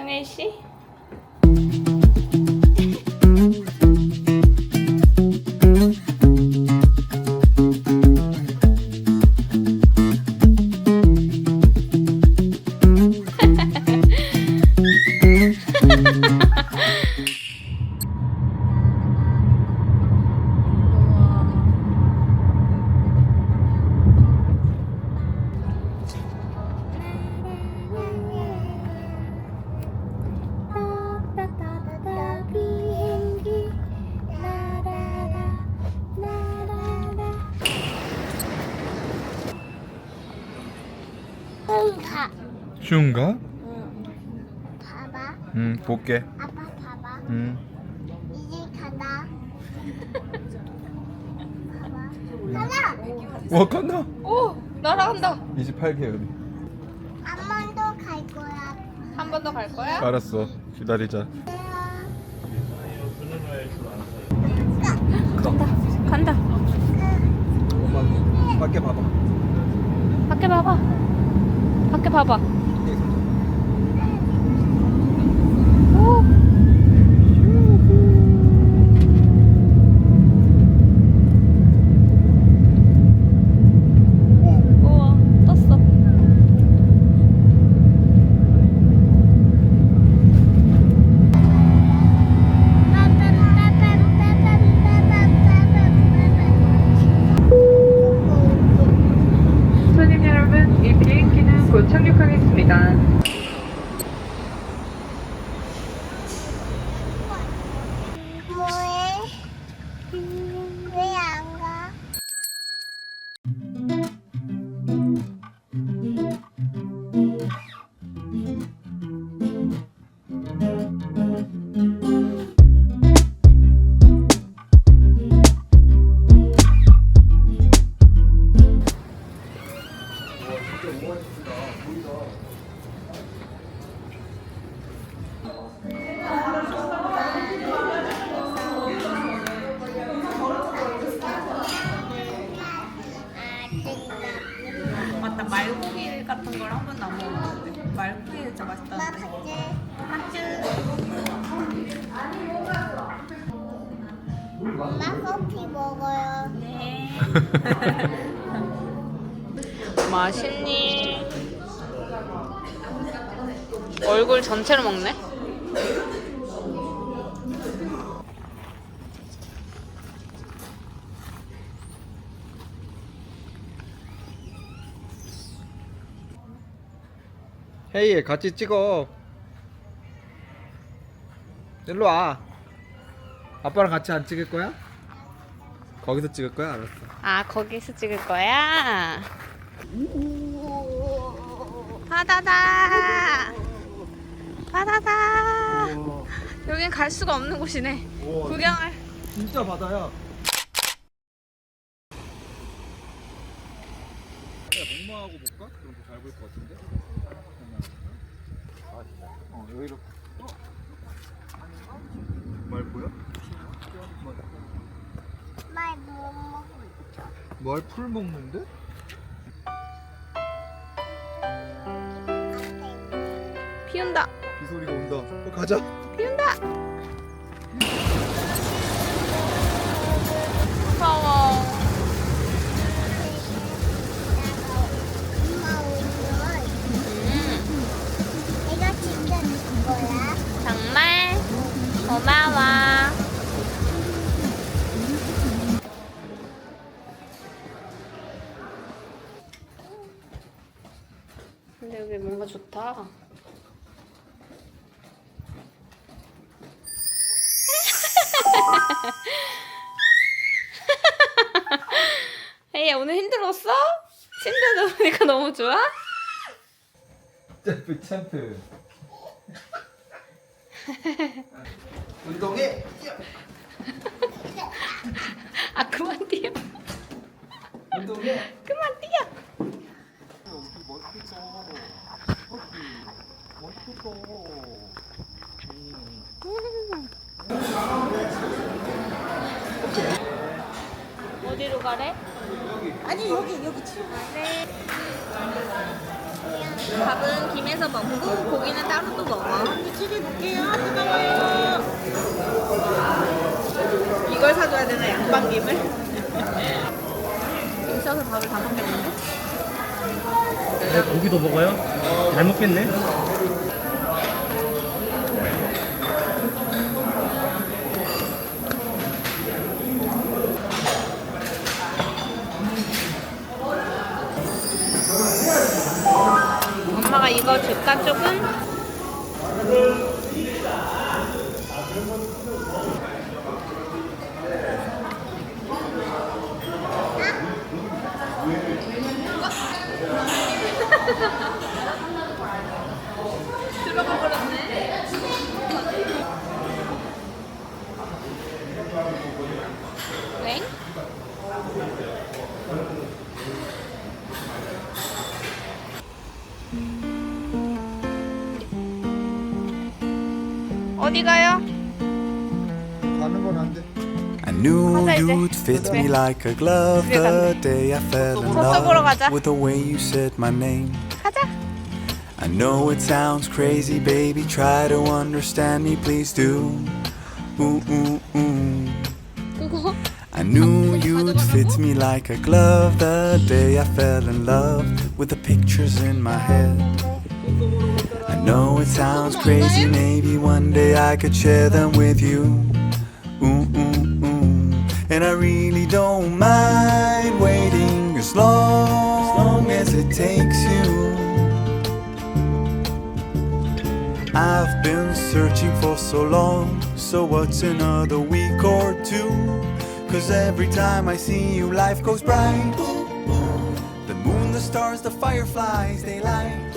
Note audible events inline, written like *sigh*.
정혜 응가. 쉬운가? 응 봐봐. 응 볼게. 아빠 봐봐. 응. 이제 간다. 봐봐. 가자 와 간다. 오! 날아간다! 28개 여기 한번더 갈 거야. 한 번 더 갈 거야? 알았어. 기다리자. 간다. 엄마 밖에 봐봐 밖에 봐봐. 밖에 맞다, 말고기 같은 걸 한 번도 안 먹었는데. 말고기 진짜 맛있다. 봤지? 엄마 커피 먹어요. 네. *laughs* 맛있니? 얼굴 전체를 먹네? 헤이 같이 찍어 일로 와 아빠랑 같이 안 찍을 거야? 거기서 찍을 거야? 알았어 아, 거기서 찍을 거야? 바다다! 바다다! 여긴 갈 수가 없는 곳이네. 우와. 구경을. 진짜 바다야 목마하고 볼까? 그럼 더잘 보일 것 같은데? 어 여기로 어? 말 보여? 말못. 말풀 먹는데? 비 온다. 비 소리가 온다 어 가자 비 온다. 무서워. 음, 고마워. 근데 여기 뭔가 좋다. 야 오늘 힘들었어? 침대 누우니까 너무 좋아? 챔프 챔프. 운동해. 아 그만 뛰어. 운동해. 그만 뛰어 어디로 가래? 아니 여기 여기 치우. 네. 밥은 김에서 먹고 고기는 따로 또 먹어. 미치게 볼게요. 뜨거워요. 이걸 사줘야 되나 양반김을? 있어서 *laughs* 밥을 다 먹겠는데? 네, 고기도 먹어요? 잘 먹겠네. 이거 줄까 조금? *laughs* *laughs* 들어가 어디 가요? 가는 건 안 돼. I knew 가자, 이제. you'd fit me 집에. like a glove 집에 the 간대. day I fell in 젖소 보러 가자. love with the way you said my name. 가자. I know it sounds crazy, baby. Try to understand me, please do. Ooh, ooh, ooh. I knew you'd fit me like a glove the day I fell in love with the pictures in my head. I know it sounds crazy, maybe one day I could share them with you. Ooh, ooh, ooh. And I really don't mind waiting as long, as long as it takes you. I've been searching for so long, so what's another week or two? Cause every time I see you, life goes bright. The moon, the stars, the fireflies, they light.